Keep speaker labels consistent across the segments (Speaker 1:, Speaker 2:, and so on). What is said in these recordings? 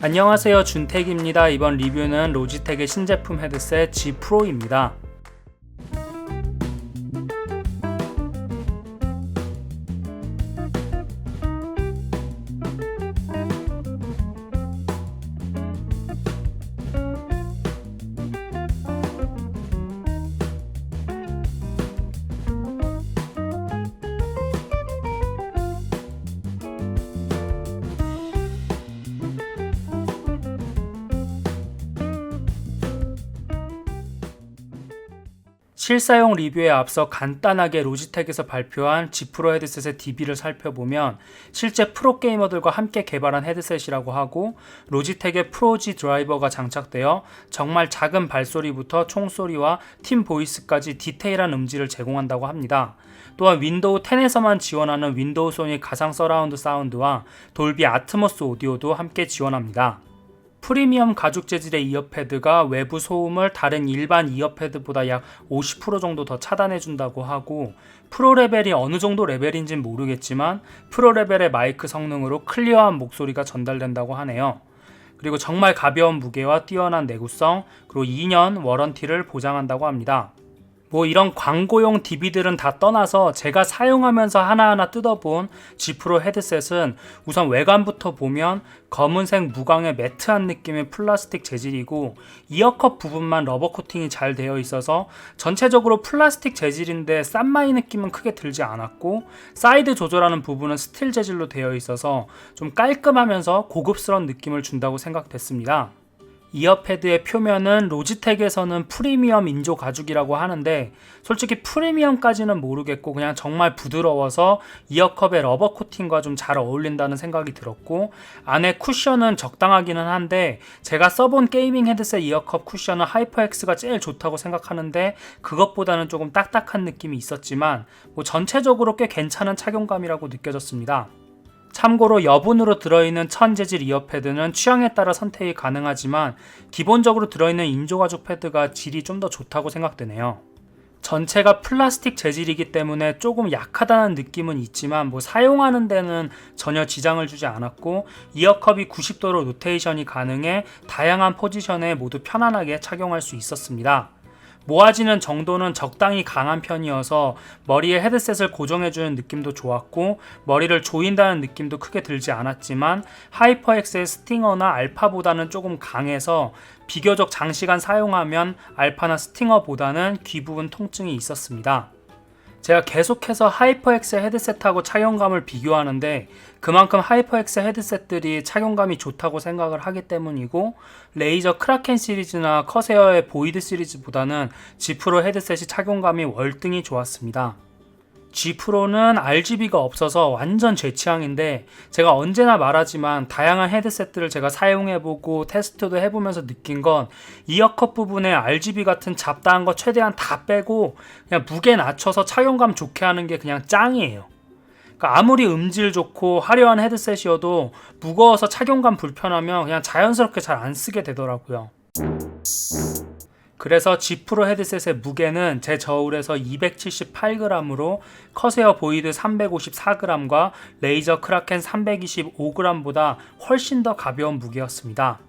Speaker 1: 안녕하세요 준택입니다. 이번 리뷰는 로지텍의 신제품 헤드셋 G 프로입니다. 실사용 리뷰에 앞서 간단하게 로지텍에서 발표한 G 프로 헤드셋의 DB를 살펴보면 실제 프로게이머들과 함께 개발한 헤드셋이라고 하고 로지텍의 프로지 드라이버가 장착되어 정말 작은 발소리부터 총소리와 팀 보이스까지 디테일한 음질을 제공한다고 합니다. 또한 윈도우 10에서만 지원하는 윈도우 소니 가상 서라운드 사운드와 돌비 아트모스 오디오도 함께 지원합니다. 프리미엄 가죽 재질의 이어패드가 외부 소음을 다른 일반 이어패드보다 약 50% 정도 더 차단해 준다고 하고 프로 레벨이 어느 정도 레벨인진 모르겠지만 프로 레벨의 마이크 성능으로 클리어한 목소리가 전달된다고 하네요. 그리고 정말 가벼운 무게와 뛰어난 내구성, 그리고 2년 워런티를 보장한다고 합니다. 뭐 이런 광고용 DB들은 다 떠나서 제가 사용하면서 하나하나 뜯어본 G 프로 헤드셋은 우선 외관부터 보면 검은색 무광의 매트한 느낌의 플라스틱 재질이고 이어컵 부분만 러버 코팅이 잘 되어 있어서 전체적으로 플라스틱 재질인데 싼마이 느낌은 크게 들지 않았고 사이드 조절하는 부분은 스틸 재질로 되어 있어서 좀 깔끔하면서 고급스러운 느낌을 준다고 생각됐습니다. 이어패드의 표면은 로지텍에서는 프리미엄 인조 가죽이라고 하는데 솔직히 프리미엄까지는 모르겠고 그냥 정말 부드러워서 이어컵의 러버 코팅과 좀 잘 어울린다는 생각이 들었고 안에 쿠션은 적당하기는 한데 제가 써본 게이밍 헤드셋 이어컵 쿠션은 하이퍼엑스가 제일 좋다고 생각하는데 그것보다는 조금 딱딱한 느낌이 있었지만 뭐 전체적으로 꽤 괜찮은 착용감이라고 느껴졌습니다. 참고로 여분으로 들어있는 천 재질 이어 패드는 취향에 따라 선택이 가능하지만 기본적으로 들어있는 인조가죽 패드가 질이 좀 더 좋다고 생각되네요. 전체가 플라스틱 재질이기 때문에 조금 약하다는 느낌은 있지만 뭐 사용하는 데는 전혀 지장을 주지 않았고 이어컵이 90도로 로테이션이 가능해 다양한 포지션에 모두 편안하게 착용할 수 있었습니다. 모아지는 정도는 적당히 강한 편이어서 머리에 헤드셋을 고정해주는 느낌도 좋았고 머리를 조인다는 느낌도 크게 들지 않았지만 하이퍼엑스의 스팅어나 알파보다는 조금 강해서 비교적 장시간 사용하면 알파나 스팅어보다는 귀 부분 통증이 있었습니다. 제가 계속해서 하이퍼엑스 헤드셋하고 착용감을 비교하는데 그만큼 하이퍼엑스 헤드셋들이 착용감이 좋다고 생각을 하기 때문이고 레이저 크라켄 시리즈나 커세어의 보이드 시리즈보다는 G 프로 헤드셋이 착용감이 월등히 좋았습니다. G 프로는 RGB가 없어서 완전 제 취향인데 제가 언제나 말하지만 다양한 헤드셋들을 제가 사용해보고 테스트도 해보면서 느낀 건 이어컷 부분에 RGB 같은 잡다한 거 최대한 다 빼고 그냥 무게 낮춰서 착용감 좋게 하는 게 그냥 짱이에요. 그러니까 아무리 음질 좋고 화려한 헤드셋이어도 무거워서 착용감 불편하면 그냥 자연스럽게 잘 안 쓰게 되더라고요. 그래서 G 프로 헤드셋의 무게는 제 저울에서 278g으로 커세어 보이드 354g과 레이저 크라켄 325g보다 훨씬 더 가벼운 무게였습니다.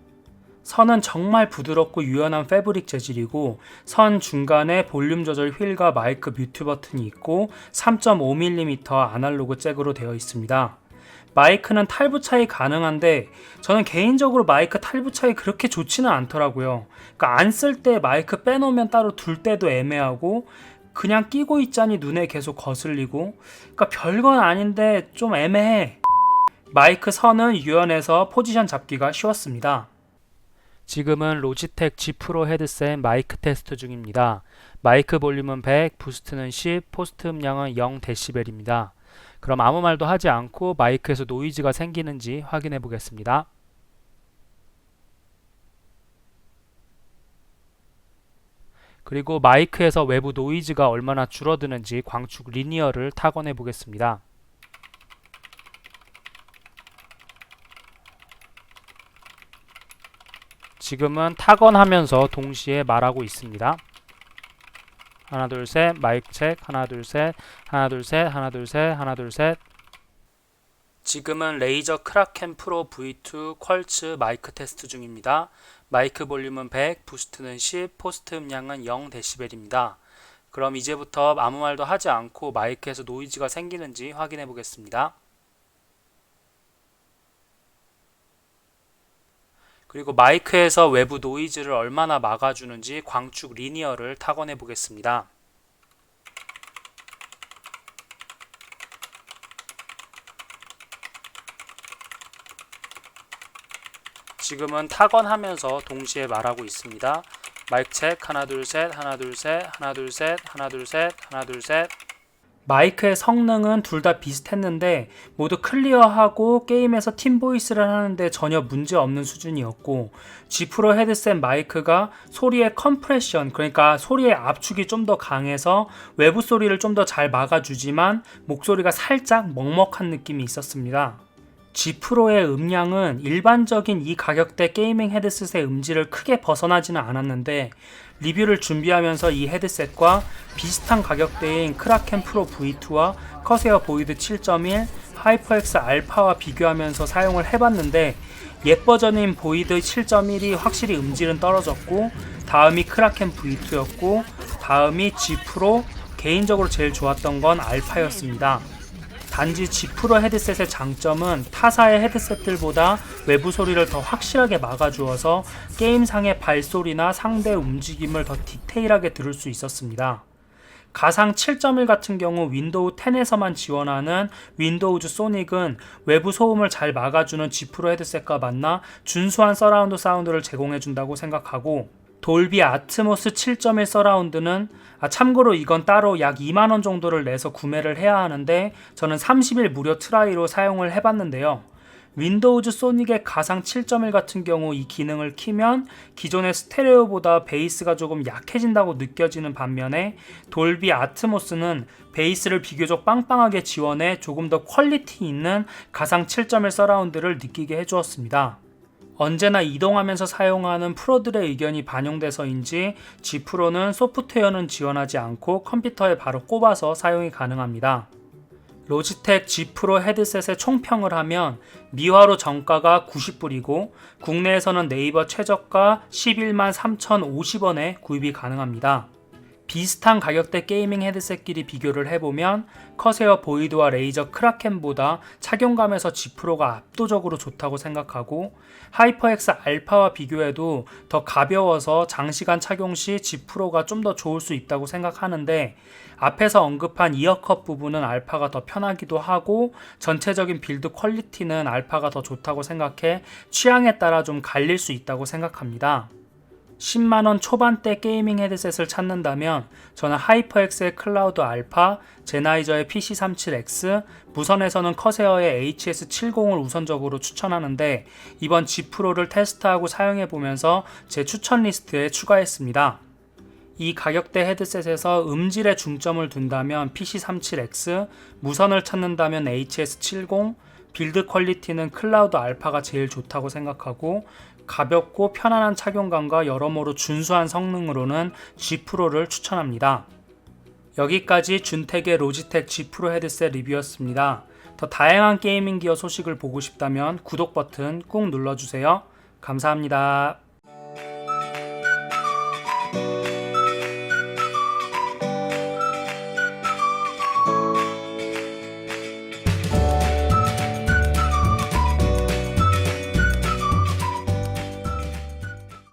Speaker 1: 선은 정말 부드럽고 유연한 패브릭 재질이고 선 중간에 볼륨 조절 휠과 마이크 뮤트 버튼이 있고 3.5mm 아날로그 잭으로 되어 있습니다. 마이크는 탈부착이 가능한데 저는 개인적으로 마이크 탈부착이 그렇게 좋지는 않더라고요. 그러니까 안 쓸 때 마이크 빼놓으면 따로 둘 때도 애매하고 그냥 끼고 있자니 눈에 계속 거슬리고 그러니까 별건 아닌데 좀 애매해. 마이크 선은 유연해서 포지션 잡기가 쉬웠습니다. 지금은 로지텍 G 프로 헤드셋 마이크 테스트 중입니다. 마이크 볼륨은 100, 부스트는 10, 포스트 음량은 0dB입니다. 그럼 아무 말도 하지 않고 마이크에서 노이즈가 생기는지 확인해 보겠습니다. 그리고 마이크에서 외부 노이즈가 얼마나 줄어드는지 광축 리니어를 타건해 보겠습니다. 지금은 타건하면서 동시에 말하고 있습니다. 하나 둘 셋 마이크 체크 하나 둘 셋 하나 둘 셋 하나 둘 셋 하나 둘 셋 지금은 레이저 크라켄 프로 V2 퀄츠 마이크 테스트 중입니다. 마이크 볼륨은 100, 부스트는 10, 포스트 음량은 0dB입니다. 그럼 이제부터 아무 말도 하지 않고 마이크에서 노이즈가 생기는지 확인해 보겠습니다. 그리고 마이크에서 외부 노이즈를 얼마나 막아주는지 광축 리니어를 타건해 보겠습니다. 지금은 타건하면서 동시에 말하고 있습니다. 마이크 책 하나 둘 셋 하나 둘 셋 하나 둘 셋 하나 둘 셋 하나 둘 셋 마이크의 성능은 둘 다 비슷했는데 모두 클리어하고 게임에서 팀 보이스를 하는데 전혀 문제 없는 수준이었고 G 프로 헤드셋 마이크가 소리의 컴프레션 그러니까 소리의 압축이 좀 더 강해서 외부 소리를 좀 더 잘 막아주지만 목소리가 살짝 먹먹한 느낌이 있었습니다. G 프로의 음량은 일반적인 이 가격대 게이밍 헤드셋의 음질을 크게 벗어나지는 않았는데 리뷰를 준비하면서 이 헤드셋과 비슷한 가격대인 크라켄 프로 V2와 커세어 보이드 7.1, 하이퍼엑스 알파와 비교하면서 사용을 해봤는데 옛 버전인 보이드 7.1이 확실히 음질은 떨어졌고 다음이 크라켄 V2였고 다음이 G 프로 개인적으로 제일 좋았던 건 알파였습니다. 단지 G 프로 헤드셋의 장점은 타사의 헤드셋들보다 외부 소리를 더 확실하게 막아주어서 게임상의 발소리나 상대 움직임을 더 디테일하게 들을 수 있었습니다. 가상 7.1 같은 경우 윈도우 10에서만 지원하는 윈도우즈 소닉은 외부 소음을 잘 막아주는 G 프로 헤드셋과 만나 준수한 서라운드 사운드를 제공해준다고 생각하고 돌비 아트모스 7.1 서라운드는 아, 참고로 이건 따로 약 2만원 정도를 내서 구매를 해야 하는데 저는 30일 무료 트라이로 사용을 해봤는데요. 윈도우즈 소닉의 가상 7.1 같은 경우 이 기능을 키면 기존의 스테레오보다 베이스가 조금 약해진다고 느껴지는 반면에 돌비 아트모스는 베이스를 비교적 빵빵하게 지원해 조금 더 퀄리티 있는 가상 7.1 서라운드를 느끼게 해주었습니다. 언제나 이동하면서 사용하는 프로들의 의견이 반영돼서인지 G 프로는 소프트웨어는 지원하지 않고 컴퓨터에 바로 꼽아서 사용이 가능합니다. 로지텍 G 프로 헤드셋의 총평을 하면 미화로 정가가 90불이고 국내에서는 네이버 최저가 11만 3,050원에 구입이 가능합니다. 비슷한 가격대 게이밍 헤드셋끼리 비교를 해보면 커세어 보이드와 레이저 크라켄보다 착용감에서 G 프로가 압도적으로 좋다고 생각하고 하이퍼엑스 알파와 비교해도 더 가벼워서 장시간 착용 시 G 프로가 좀 더 좋을 수 있다고 생각하는데 앞에서 언급한 이어컷 부분은 알파가 더 편하기도 하고 전체적인 빌드 퀄리티는 알파가 더 좋다고 생각해 취향에 따라 좀 갈릴 수 있다고 생각합니다. 10만원 초반대 게이밍 헤드셋을 찾는다면 저는 하이퍼엑스의 클라우드 알파, 제나이저의 PC37X, 무선에서는 커세어의 HS70을 우선적으로 추천하는데 이번 G 프로를 테스트하고 사용해 보면서 제 추천 리스트에 추가했습니다. 이 가격대 헤드셋에서 음질에 중점을 둔다면 PC37X, 무선을 찾는다면 HS70, 빌드 퀄리티는 클라우드 알파가 제일 좋다고 생각하고 가볍고 편안한 착용감과 여러모로 준수한 성능으로는 G 프로를 추천합니다. 여기까지 준택의 로지텍 G 프로 헤드셋 리뷰였습니다. 더 다양한 게이밍 기어 소식을 보고 싶다면 구독 버튼 꾹 눌러주세요. 감사합니다.